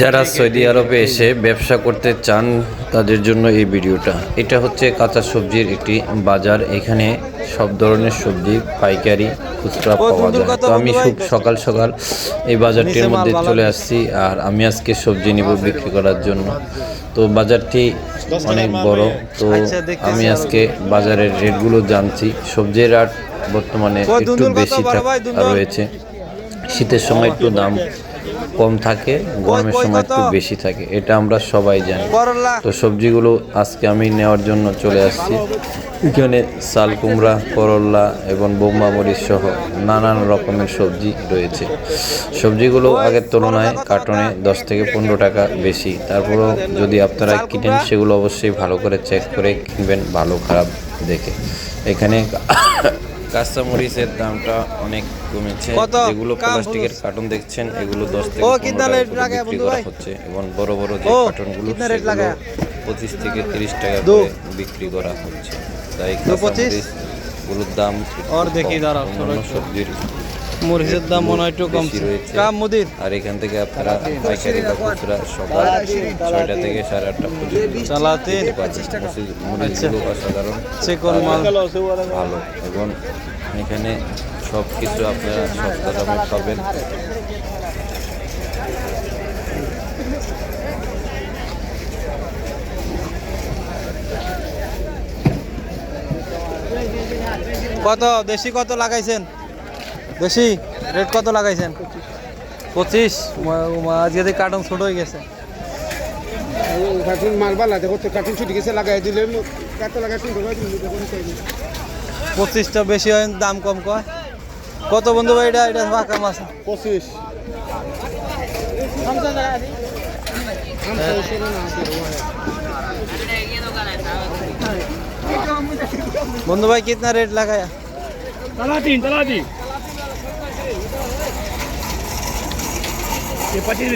যারা সৌদি আরবে এসে ব্যবসা করতে চান তাদের জন্য এই ভিডিওটা। এটা হচ্ছে কাঁচা সবজির একটি বাজার। এখানে সব ধরনের সবজি পাইকারি খুচরা পাওয়া যায়। তো আমি খুব সকাল সকাল এই বাজারটির মধ্যে চলে আসছি আর আমি আজকে সবজি নিব বিক্রি করার জন্য। তো বাজারটি অনেক বড়। তো আমি আজকে বাজারের রেটগুলো জানছি। সবজির রেট বর্তমানে একটু বেশি রয়েছে। শীতের সময় একটু দাম কম থাকে গরমের সময় একটু বেশি থাকে এটা আমরা সবাই জানি। তো সবজিগুলো আজকে আমি নেওয়ার জন্য চলে আসছি। এখানে চাল কুমড়া করল্লা এবং বোম্বা মরিচ সহ নানান রকমের সবজি রয়েছে। সবজিগুলো আগের তুলনায় কার্টনে দশ থেকে পনেরো টাকা বেশি। তারপরেও যদি আপনারা কিনেন সেগুলো অবশ্যই ভালো করে চেক করে কিনবেন ভালো খারাপ দেখে। এখানে কাঁচা মরিচের দামটা অনেক কমেছে? যেগুলো প্লাস্টিকের। কার্টন দেখছেন এগুলো দশ থেকে বিক্রি করা হচ্ছে এবং বড় বড় যে কার্টনগুলো? পঁচিশ থেকে তিরিশ টাকা দো। করে বিক্রি করা হচ্ছে তাই দো কাঁচা পঁচিশ? মরিচগুলোর দাম ছোট সবজির মরিচের দাম মনে হয় একটু কম কাম মুদির। আর এখান থেকে আপনারা পাইকারি বা খুচরা সকাল ছয়টা থেকে সাড়ে আটটা পর্যন্ত চালাতে মরিচগুলো অসাধারণ। চিকন মাল। ভালো। এবং এখানে সব কিছু আপনারা সস্তা দামে পাবেন। কত? দেশি কত লাগাইছেন? বেশি? রেট কত লাগাইছেন? পঁচিশ। আজকে থেকে কার্টন ছোট হয়ে গেছে। কার্টুন মারবার লাগে তো কার্টুন ছুটি গেছে লাগাই দিলে পঁচিশটা বেশি হয় দাম কম কয়? কত বন্ধু ভাই এটা? এটা ফাঁকা মাছ পঁচিশ। বন্ধু ভাই কিতনা রেট লাগায়া? तलाती तलाती એ પચીસ